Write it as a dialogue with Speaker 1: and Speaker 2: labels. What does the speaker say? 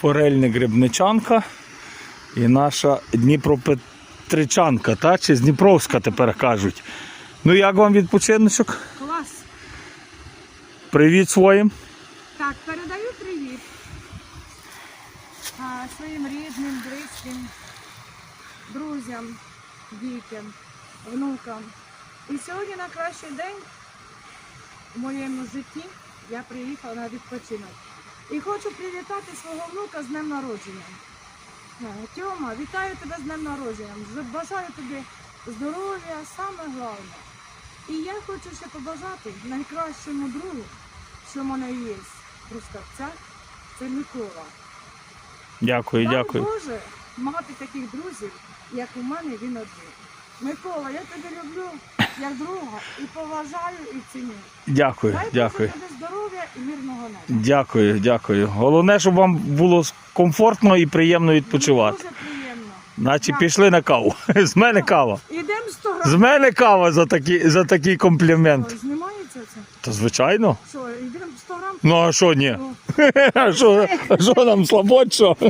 Speaker 1: форельник грибничанка і наша Дніпропетричанка, та? чи з Дніпровська тепер кажуть. Ну як вам відпочиночок?
Speaker 2: Клас.
Speaker 1: Привіт своїм.
Speaker 2: Так, передаю привіт а, своїм рідним, близьким, друзям, дітям, внукам. І сьогодні на кращий день у моєму житті я приїхала на відпочинок. І хочу привітати свого внука з днем народження. Е, Тьома, вітаю тебе з днем народження. Бажаю тобі здоров'я, саме головне. І я хочу ще побажати найкращому другу, що в мене є в Трускавцях, це Микола.
Speaker 1: Дякую,
Speaker 2: Дай
Speaker 1: дякую.
Speaker 2: Боже мати таких друзів, як у мене він один. Микола, я тебе люблю як друга і поважаю, і ціню.
Speaker 1: Дякую,
Speaker 2: Дай
Speaker 1: дякую.
Speaker 2: Боже мирного неба.
Speaker 1: Дякую, дякую. Головне, щоб вам було комфортно і приємно відпочивати.
Speaker 2: Дуже приємно.
Speaker 1: Значить,
Speaker 2: Дякую.
Speaker 1: пішли на каву. З мене кава.
Speaker 2: Ідемо 100
Speaker 1: З
Speaker 2: грамів.
Speaker 1: мене кава за такий, за такий комплімент.
Speaker 2: Знімається це?
Speaker 1: Та звичайно.
Speaker 2: Що, ідемо 100 грам?
Speaker 1: Ну а що ні?
Speaker 2: Ну,
Speaker 1: А що, а що нам слабо, що?